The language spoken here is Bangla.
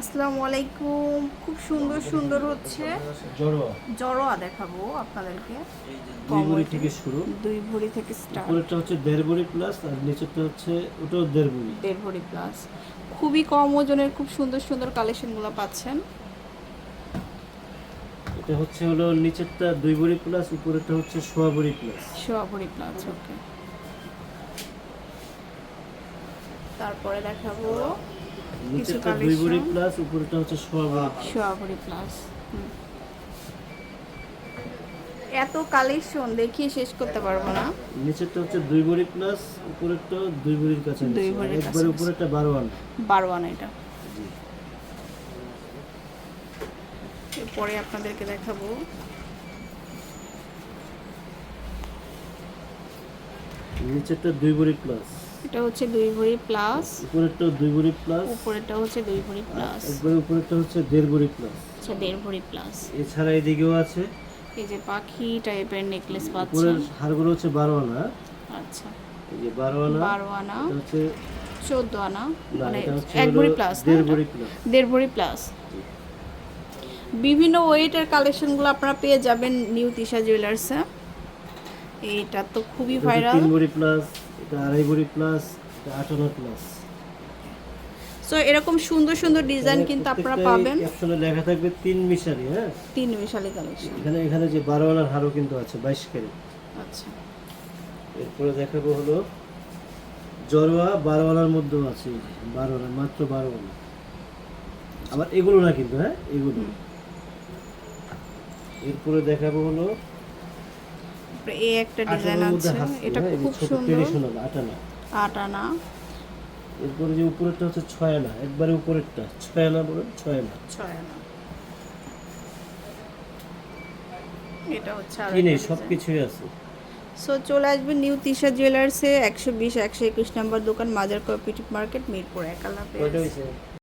আসসালামু আলাইকুম। খুব সুন্দর সুন্দর হচ্ছে। জড়োয়া। দেখাবো আপনাদেরকে। দুই ভরি থেকে শুরু। দুই ভরি থেকে স্টার্ট উপরেরটা হচ্ছে দেড় ভরি প্লাস আর নিচেরটা হচ্ছে ওটাও দেড় ভরি। দেড় ভরি প্লাস খুবই কম ওজনের খুব সুন্দর সুন্দর কালেকশনগুলো পাচ্ছেন। এটা হচ্ছে হলো নিচেরটা দুই ভরি প্লাস উপরেরটা হচ্ছে সোয়া ভরি প্লাস সোয়া ভরি প্লাস ওকে তারপরে দেখাবো। প্লাস হচ্ছে প্লাস এত কালেকশন দেখিয়ে শেষ করতে পারব না। নিচেরটা হচ্ছে দুই ভরি প্লাস উপরেরটা দুই ভরির কাছে দুই ভরির একবারে উপরেরটা বারো আন বারো আনা এটা। এরপরে আপনাদেরকে দেখাবো। নিচেরটা দুই ভরি প্লাস এটা হচ্ছে দুই ভরি প্লাস উপরেরটাও দুই ভরি প্লাস উপরেরটা হচ্ছে দুই ভরি প্লাস একবারে উপরেরটা হচ্ছে দেড় ভরি প্লাস আচ্ছা দেড় ভরি প্লাস এছাড়া এদিকেও আছে। এই যে পাখি টাইপের নেকলেস পাচ্ছেন উপরের হারগুলো হচ্ছে বারো আনা আচ্ছা। এই যে বারো আনা বারো আনা এটা হচ্ছে চোদ্দ আনা মানে এক ভরি প্লাস দেড় ভরি প্লাস দেড় ভরি প্লাস বিভিন্ন ওয়েটের কালেকশনগুলো আপনারা পেয়ে যাবেন নিউ তিশা জুয়েলার্সে এইটা তো খুবই ভাইরাল তিন ভরি প্লাস এটা আড়াই ভরি প্লাস এটা প্লাস। সো এরকম সুন্দর সুন্দর ডিজাইন কিন্তু আপনারা পাবেন। ক্যাপশনে লেখা থাকবে তিন মিশালি হ্যাঁ? তিন মিশালি কালেকশন এখানে এখানে যে বারো আনার হারও কিন্তু আছে আচ্ছা। এরপরে দেখাবো হলো জরোয়া বারো আনার মধ্যেও আছে এই যে, বারো আনা মাত্র বারো আনা। আবার এগুলো না কিন্তু হ্যাঁ? এগুলো। এরপরে দেখাবো হলো তারপরে এই একটা ডিজাইন আছে। এটা হ্যাঁ, খুব সুন্দর। আটানা আট আনা এরপরে যে উপরেরটা হচ্ছে ছয় আনা একবারে উপরেরটা ছয় আনা বলেন ছয় আনা ছয় আনা এটা হচ্ছে আর কি নেই সব কিছুই আছে। সো চলে আসবেন নিউ তিশা জুয়েলার্সে একশো বিশ একশো একুশ নম্বর দোকান মাজার কোঅপারেটিভ মার্কেট মিরপুর। এক